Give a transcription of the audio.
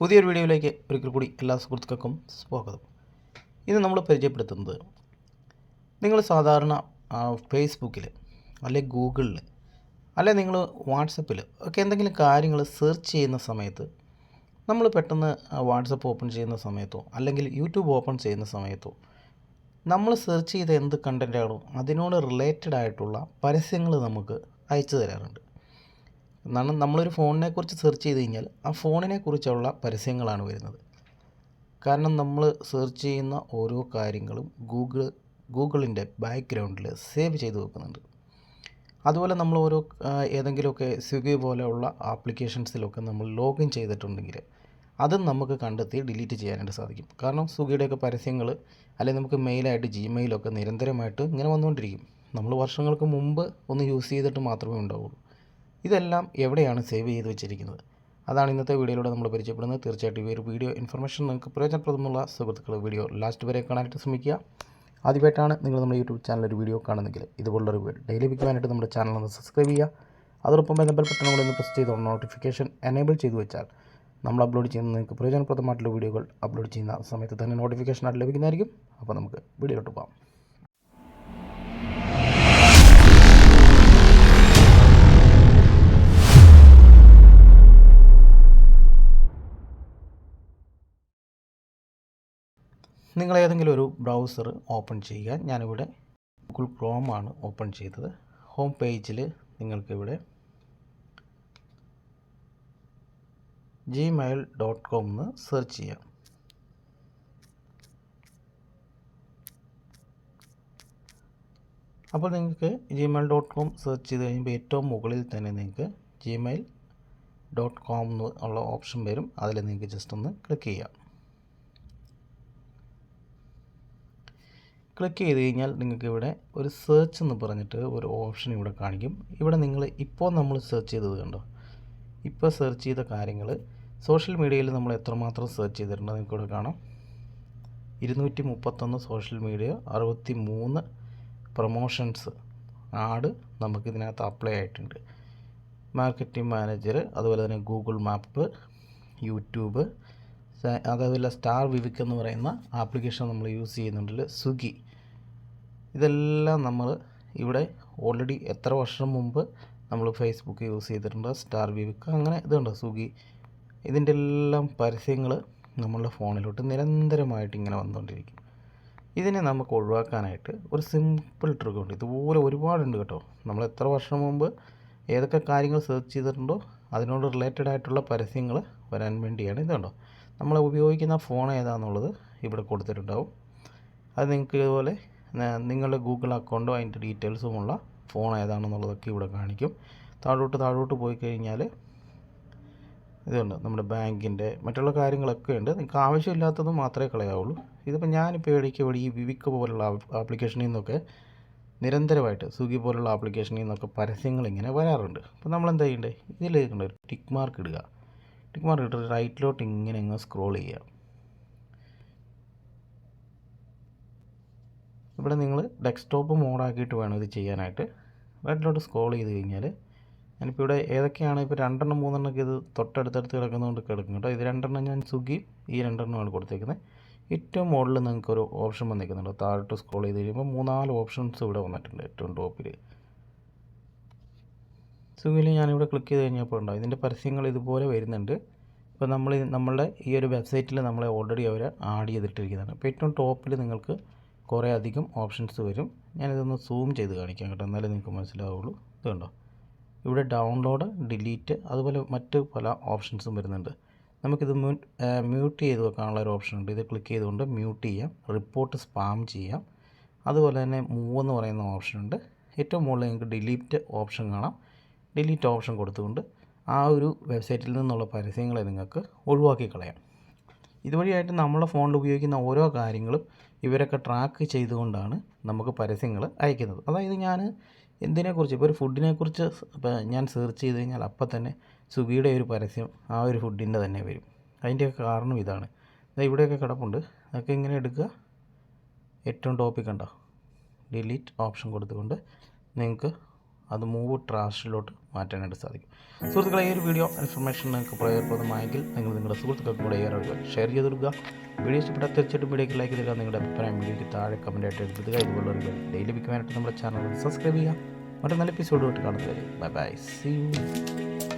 പുതിയൊരു വീഡിയോയിലേക്ക് ഒരിക്കൽ കൂടി എല്ലാ സുഹൃത്തുക്കൾക്കും സ്വാഗതം. ഇന്ന് നമ്മൾ പരിചയപ്പെടുത്തുന്നത് നിങ്ങൾ സാധാരണ ഫേസ്ബുക്കിൽ അല്ലെങ്കിൽ ഗൂഗിളിൽ അല്ലെങ്കിൽ നിങ്ങൾ വാട്സപ്പിൽ ഒക്കെ എന്തെങ്കിലും കാര്യങ്ങൾ സെർച്ച് ചെയ്യുന്ന സമയത്ത് നമ്മൾ പെട്ടെന്ന് വാട്സപ്പ് ഓപ്പൺ ചെയ്യുന്ന സമയത്തോ അല്ലെങ്കിൽ യൂട്യൂബ് ഓപ്പൺ ചെയ്യുന്ന സമയത്തോ നമ്മൾ സെർച്ച് ചെയ്ത എന്ത് കണ്ടന്റാണോ അതിനോട് റിലേറ്റഡ് ആയിട്ടുള്ള പരസ്യങ്ങൾ നമുക്ക് അയച്ചു തരാറുണ്ട്. എന്നാണ് നമ്മളൊരു ഫോണിനെ കുറിച്ച് സെർച്ച് ചെയ്ത് കഴിഞ്ഞാൽ ആ ഫോണിനെ കുറിച്ചുള്ള പരസ്യങ്ങളാണ് വരുന്നത്. കാരണം നമ്മൾ സെർച്ച് ചെയ്യുന്ന ഓരോ കാര്യങ്ങളും ഗൂഗിൾ ഗൂഗിളിന്റെ ബാക്ക്ഗ്രൗണ്ടിൽ സേവ് ചെയ്ത് വെക്കുന്നുണ്ട്. അതുപോലെ നമ്മൾ ഓരോ ഏതെങ്കിലുമൊക്കെ സ്വിഗ്ഗി പോലെയുള്ള ആപ്ലിക്കേഷൻസിലൊക്കെ നമ്മൾ ലോഗിൻ ചെയ്തിട്ടുണ്ടെങ്കിൽ അത് നമുക്ക് കണ്ടെത്തി ഡിലീറ്റ് ചെയ്യാനായിട്ട് സാധിക്കും. കാരണം സ്വിഗ്ഗിയുടെയൊക്കെ പരസ്യങ്ങൾ അല്ലെങ്കിൽ നമുക്ക് മെയിലായിട്ട് ജിമെയിലൊക്കെ നിരന്തരമായിട്ട് ഇങ്ങനെ വന്നുകൊണ്ടിരിക്കും. നമ്മൾ വർഷങ്ങൾക്ക് മുമ്പ് ഒന്ന് യൂസ് ചെയ്തിട്ട് മാത്രമേ ഉണ്ടാവുള്ളൂ. ഇതെല്ലാം എവിടെയാണ് സേവ് ചെയ്ത് വെച്ചിരിക്കുന്നത്? അതാണ് ഇന്നത്തെ വീഡിയോയിലൂടെ നമ്മൾ പരിചയപ്പെടുന്നത്. തീർച്ചയായിട്ടും ഈ ഒരു വീഡിയോ ഇൻഫർമേഷൻ നിങ്ങൾക്ക് പ്രയോജനപ്രദമുള്ള സുഹൃത്തുക്കൾ വീഡിയോ ലാസ്റ്റ് വരെ കാണാനായിട്ട് ശ്രമിക്കുക. ആദ്യമായിട്ടാണ് നിങ്ങൾ നമ്മുടെ യൂട്യൂബ് ചാനൽ ഒരു വീഡിയോ കാണുന്നെങ്കിൽ ഇതുപോലുള്ളൊരു ഡെയിലി വിൽക്കുവാനായിട്ട് നമ്മുടെ ചാനൽ ഒന്ന് സബ്സ്ക്രൈബ് ചെയ്യുക. അതോടൊപ്പം ബന്ധപ്പെട്ട ഒന്ന് പ്രസ് ചെയ്ത് നോട്ടിഫിക്കേഷൻ എനേബിൾ ചെയ്തു വെച്ചാൽ നമ്മൾ അപ്ലോഡ് ചെയ്യുന്ന നിങ്ങൾക്ക് പ്രയോജനപ്രദമായിട്ടുള്ള വീഡിയോകൾ അപ്ലോഡ് ചെയ്യുന്ന സമയത്ത് തന്നെ നോട്ടിഫിക്കേഷനായിട്ട് ലഭിക്കുന്നതായിരിക്കും. അപ്പോൾ നമുക്ക് വീഡിയോയിലോട്ട് പോകാം. നിങ്ങൾ ഏതെങ്കിലും ഒരു ബ്രൗസർ ഓപ്പൺ ചെയ്യുക. ഞാനിവിടെ ഗൂഗിൾ ക്രോം ആണ് ഓപ്പൺ ചെയ്തത്. ഹോം പേജിൽ നിങ്ങൾക്കിവിടെ ജിമെയിൽ ഡോട്ട് കോം എന്ന് സെർച്ച് ചെയ്യാം. അപ്പോൾ നിങ്ങൾക്ക് ജിമെയിൽ ഡോട്ട് കോം സെർച്ച് ചെയ്ത് കഴിയുമ്പോൾ ഏറ്റവും മുകളിൽ തന്നെ നിങ്ങൾക്ക് ജിമെയിൽ ഡോട്ട് കോം എന്നുള്ള ഓപ്ഷൻ വരും. അതിൽ നിങ്ങൾക്ക് ജസ്റ്റ് ഒന്ന് ക്ലിക്ക് ചെയ്യാം. ക്ലിക്ക് ചെയ്ത് കഴിഞ്ഞാൽ നിങ്ങൾക്ക് ഇവിടെ ഒരു സെർച്ച് എന്ന് പറഞ്ഞിട്ട് ഒരു ഓപ്ഷൻ ഇവിടെ കാണിക്കും. ഇവിടെ നിങ്ങൾ ഇപ്പോൾ നമ്മൾ സെർച്ച് ചെയ്തത് കണ്ടോ? ഇപ്പോൾ സെർച്ച് ചെയ്ത കാര്യങ്ങൾ സോഷ്യൽ മീഡിയയിൽ നമ്മൾ എത്രമാത്രം സെർച്ച് ചെയ്തിട്ടുണ്ട് നിങ്ങൾക്ക് ഇവിടെ കാണാം. ഇരുന്നൂറ്റി മുപ്പത്തൊന്ന് സോഷ്യൽ മീഡിയ അറുപത്തി മൂന്ന് പ്രൊമോഷൻസ് ആഡ് നമുക്കിതിനകത്ത് അപ്ലൈ ആയിട്ടുണ്ട്. മാർക്കറ്റിംഗ് മാനേജർ അതുപോലെ തന്നെ ഗൂഗിൾ മാപ്പ് യൂട്യൂബ് അതേപോലെ സ്റ്റാർ വിവിക് എന്ന് പറയുന്ന ആപ്ലിക്കേഷൻ നമ്മൾ യൂസ് ചെയ്യുന്നുണ്ടല്ലോ സ്വിഗ്ഗി. ഇതെല്ലാം നമ്മൾ ഇവിടെ ഓൾറെഡി എത്ര വർഷം മുമ്പ് നമ്മൾ ഫേസ്ബുക്ക് യൂസ് ചെയ്തിട്ടുണ്ട്. സ്റ്റാർ വിവിക് അങ്ങനെ ഇതുണ്ട് സ്വിഗ്ഗി. ഇതിന്റെ എല്ലാം പരസ്യങ്ങൾ നമ്മളുടെ ഫോണിലോട്ട് നിരന്തരമായിട്ട് ഇങ്ങനെ വന്നുകൊണ്ടിരിക്കും. ഇതിനെ നമുക്ക് ഒഴിവാക്കാനായിട്ട് ഒരു സിമ്പിൾ ട്രിക്ക് ഉണ്ട്. ഇതുപോലെ ഒരുപാടുണ്ട് കേട്ടോ. നമ്മൾ എത്ര വർഷം മുമ്പ് ഏതൊക്കെ കാര്യങ്ങൾ സെർച്ച് ചെയ്തിട്ടുണ്ടോ അതിനോട് റിലേറ്റഡ് ആയിട്ടുള്ള പരസ്യങ്ങൾ വരാൻ വേണ്ടിയാണ് ഇതുണ്ടോ. നമ്മൾ ഉപയോഗിക്കുന്ന ഫോൺ ഏതാണെന്നുള്ളത് ഇവിടെ കൊടുത്തിട്ടുണ്ടാവും. അത് നിങ്ങൾക്ക് ഇതുപോലെ നിങ്ങളുടെ ഗൂഗിൾ അക്കൗണ്ടും അതിന്റെ ഡീറ്റെയിൽസുമുള്ള ഫോൺ ഏതാണെന്നുള്ളതൊക്കെ ഇവിടെ കാണിക്കും. താഴോട്ട് താഴോട്ട് പോയി കഴിഞ്ഞാൽ ഇതുണ്ട് നമ്മുടെ ബാങ്കിന്റെ മറ്റുള്ള കാര്യങ്ങളൊക്കെ ഉണ്ട്. നിങ്ങൾക്ക് ആവശ്യമില്ലാത്തത് മാത്രമേ കളയാവുള്ളൂ. ഇതിപ്പോൾ ഞാനിപ്പോൾ ഇടയ്ക്ക് ഇവിടെ ഈ വിവിക്ക് പോലുള്ള ആപ്ലിക്കേഷനിൽ നിന്നൊക്കെ നിരന്തരമായിട്ട് സ്വിഗ്ഗി പോലുള്ള ആപ്ലിക്കേഷനിൽ നിന്നൊക്കെ പരസ്യങ്ങൾ ഇങ്ങനെ വരാറുണ്ട്. അപ്പോൾ നമ്മൾ എന്താ ചെയ്യേണ്ടത് ഇതിലേക്ക് ഒരു ടിക്ക് മാർക്ക് ഇടുക. ടിക്ക് മാർക്ക് ഇട്ട് റൈറ്റിലോട്ട് ഇങ്ങനെ അങ്ങ് സ്ക്രോൾ ചെയ്യുക. ഇവിടെ നിങ്ങൾ ഡെസ്ക്ടോപ്പ് മോഡാക്കിയിട്ട് വേണം ഇത് ചെയ്യാനായിട്ട്. റൈറ്റിലോട്ട് സ്ക്രോൾ ചെയ്ത് കഴിഞ്ഞാൽ ഞാനിപ്പോൾ ഇവിടെ ഏതൊക്കെയാണ് ഇപ്പോൾ രണ്ടെണ്ണം മൂന്നെണ്ണമൊക്കെ ഇത് തൊട്ടടുത്തടുത്ത് കിടക്കുന്നതുകൊണ്ട് കിടക്കും കേട്ടോ. ഇത് രണ്ടെണ്ണം ഞാൻ സ്വിഗ്ഗി ഈ രണ്ടെണ്ണമാണ് കൊടുത്തേക്കുന്നത് ഏറ്റവും മുകളിൽ നിങ്ങൾക്കൊരു ഓപ്ഷൻ വന്നിരിക്കുന്നുണ്ട് താഴോട്ട് സ്ക്രോൾ ചെയ്ത് കഴിയുമ്പോൾ മൂന്നാൽ ഓപ്ഷൻസ് ഇവിടെ വന്നിട്ടുണ്ട് ഏറ്റവും ടോപ്പിൽ സ്വിഗ്ഗിയിൽ ഞാനിവിടെ ക്ലിക്ക് ചെയ്ത് കഴിഞ്ഞപ്പോൾ ഉണ്ടാവും ഇതിന്റെ പരസ്യങ്ങൾ ഇതുപോലെ വരുന്നുണ്ട്. ഇപ്പോൾ നമ്മൾ നമ്മളുടെ ഈ ഒരു വെബ്സൈറ്റിൽ നമ്മളെ ഓൾറെഡി അവർ ആഡ് ചെയ്തിട്ടിരിക്കുന്നതാണ് അപ്പോൾ ഏറ്റവും ടോപ്പിൽ നിങ്ങൾക്ക് കുറേ അധികം ഓപ്ഷൻസ് വരും. ഞാനിതൊന്ന് സൂം ചെയ്ത് കാണിക്കാം കേട്ടോ. എന്നാലേ നിങ്ങൾക്ക് മനസ്സിലാവുള്ളൂ. ഇത് കണ്ടോ? ഇവിടെ ഡൗൺലോഡ് ഡിലീറ്റ് അതുപോലെ മറ്റ് പല ഓപ്ഷൻസും വരുന്നുണ്ട്. നമുക്കിത് മ്യൂട്ട് ചെയ്ത് വെക്കാനുള്ള ഒരു ഓപ്ഷൻ ഉണ്ട്. ഇത് ക്ലിക്ക് ചെയ്തുകൊണ്ട് മ്യൂട്ട് ചെയ്യാം. റിപ്പോർട്ട് സ്പാം ചെയ്യാം. അതുപോലെ തന്നെ മൂവ് എന്ന് പറയുന്ന ഓപ്ഷൻ ഉണ്ട്. ഏറ്റവും മുകളിൽ നിങ്ങൾക്ക് ഡിലീറ്റ് ഓപ്ഷൻ കാണാം. ഡിലീറ്റ് ഓപ്ഷൻ കൊടുത്തുകൊണ്ട് ആ ഒരു വെബ്സൈറ്റിൽ നിന്നുള്ള പരസ്യങ്ങളെ നിങ്ങൾക്ക് ഒഴിവാക്കി കളയാം ഇതുവഴിയായിട്ട് നമ്മളെ ഫോണിൽ ഉപയോഗിക്കുന്ന ഓരോ കാര്യങ്ങളും ഇവരൊക്കെ ട്രാക്ക് ചെയ്തുകൊണ്ടാണ് നമുക്ക് പരസ്യങ്ങൾ അയക്കുന്നത്. അതായത് ഞാൻ എന്തിനെക്കുറിച്ച് ഇപ്പോൾ ഒരു ഫുഡിനെക്കുറിച്ച് ഇപ്പോൾ ഞാൻ സെർച്ച് ചെയ്ത് കഴിഞ്ഞാൽ അപ്പം തന്നെ സ്വിഗ്ഗിയുടെ ഒരു പരസ്യം ആ ഒരു ഫുഡിന്റെ തന്നെ വരും. അതിന്റെയൊക്കെ കാരണം ഇതാണ്. ഇവിടെയൊക്കെ കിടപ്പുണ്ട്. അതൊക്കെ ഇങ്ങനെ എടുക്കുക? ഏറ്റവും ടോപ്പിക് ഉണ്ടോ? ഡിലീറ്റ് ഓപ്ഷൻ കൊടുത്തുകൊണ്ട് നിങ്ങൾക്ക് അത് മൂവ് ട്രാഷിലോട്ട് മാറ്റാനായിട്ട് സാധിക്കും. സുഹൃത്തുക്കളെ ഈ ഒരു വീഡിയോ ഇൻഫർമേഷൻ നിങ്ങൾക്ക് പ്രയോജനപ്രദമായെങ്കിൽ നിങ്ങൾ നിങ്ങളുടെ സുഹൃത്തുക്കൾക്ക് കൂടെ ഏറെ ഷെയർ ചെയ്ത് കൊടുക്കുക. വീഡിയോ ഇഷ്ടപ്പെട്ടാൽ തീർച്ചയായിട്ടും വീഡിയോക്ക് ലൈക്ക് തരിക നിങ്ങളുടെ അഭിപ്രായം വീഡിയോയ്ക്ക് താഴെ കമന്റായിട്ട് എഴുതുക. ഇതുപോലുള്ള ഒരു ഡെയിലി ലഭിക്കുവാനായിട്ട് നമ്മുടെ ചാനൽ സബ്സ്ക്രൈബ് ചെയ്യുക. മറ്റൊരു നല്ല എപ്പിസോഡ് എപ്പിസോഡുമായിട്ട് കാണുന്നവരെ ബൈ ബൈ സി യു